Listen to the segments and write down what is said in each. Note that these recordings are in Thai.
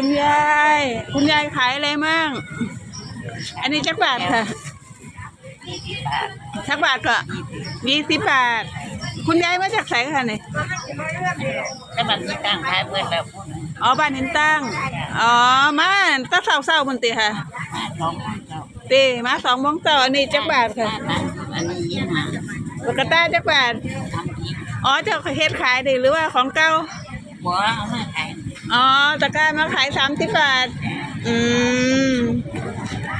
คุณยาย คุณยายขายอะไรมั่ง อันนี้จักบาทค่ะจักบาทก็ยี่สิบบาท คุณยายมาจากไสค่ะเนี่ยแต่มันมีตั้งท้ายเพื่อนแล้วพูดอ๋อบ้านหินตั้ง อ๋อ มาตั้งเศร้าเศร้าๆมันติค่ะมาสองเจ้าตีมาสองโมงเช้าอันนี้จักบาทค่ะอันนี้ยิ้มมาปกติจักบาท ทำอีกอ๋อเจ้าเฮ็ดขายดิหรือว่าของเก่าบัวเอามาขาย อ๋อ ตะกร้ามาขายสามสิบบาท อืม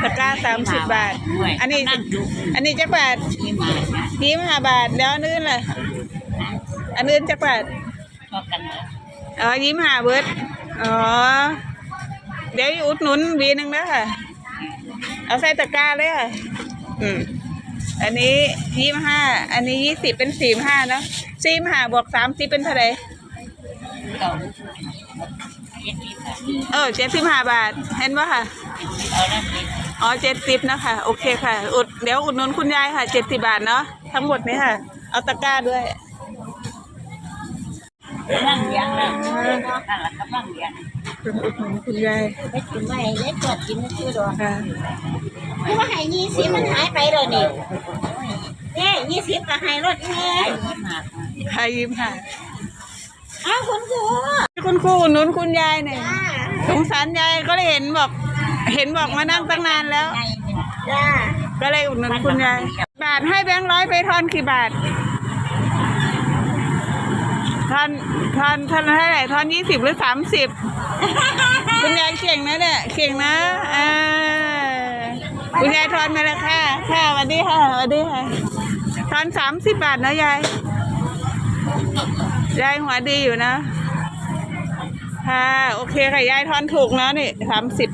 ตะกร้าสามสิบบาทอันนี้ นั่งดูอันนี้จักบาทยิ้มมายี่สิบห้าบาท แล้วอันอื่นล่ะ อันอื่นจักบาท ชอบกันเลยอ๋อยี่สิบห้าเบิดอ๋อ เดี๋ยวอุดหนุนวีหนึ่งนะค่ะ เอาใส่ตะกร้าเลยค่ะ อืม อันนี้ยี่สิบห้า อันนี้ยี่สิบเป็นสี่ห้าเนอะสี่ห้าบวกสามสิบเป็นเท่าไหร่ เก่าเย็นดีค่ะเออเจ็ดสิบห้าบาท เห็นปะค่ะ เอาแล้วดีอ๋อเจ็ดสิบนะคะ โอเคค่ะ อุดเดี๋ยวอุดหนุนคุณยายค่ะเจ็ดสิบาทเนาะทั้งหมดนี้ค่ะ เอาตะกร้าด้วย นั่งเลี้ยงแล้วนั่นแหละก็นั่งเลี้ยงอุดหนุนคุณยายไปกินไม่เล็กกว่ากินไม่คือดอกค่ะคือว่าให้ยี่สิบมันหายไปเลยนี่เนี่ยยี่สิบก็ให้รถแม่ยิ้มมาใครยิ้มค่ะ อ้าวคุณครูคุณครูหนุนคุณยายหน่อยสงสารยายก็เลยเห็นบอก เห็นบอกมานั่งตั้งนานแล้ว จ้าก็เลยอุดหนุนคุณยายบาทให้แบงค์ร้อยไปทอนกี่บาททอนทอนทอนเท่าไหร่ทอนยี่สิบหรือสามสิบคุณยายเก่งนะเนี่ยเก่งนะอ่าคุณยายทอนมาแล้วค่ะ ค่ะสวัสดีค่ะสวัสดีค่ะ ทอนสามสิบบาทนะยาย ยายหัวดีอยู่นะค่ะโอเคค่ะยายทอนถูกนะนี่สามสิบ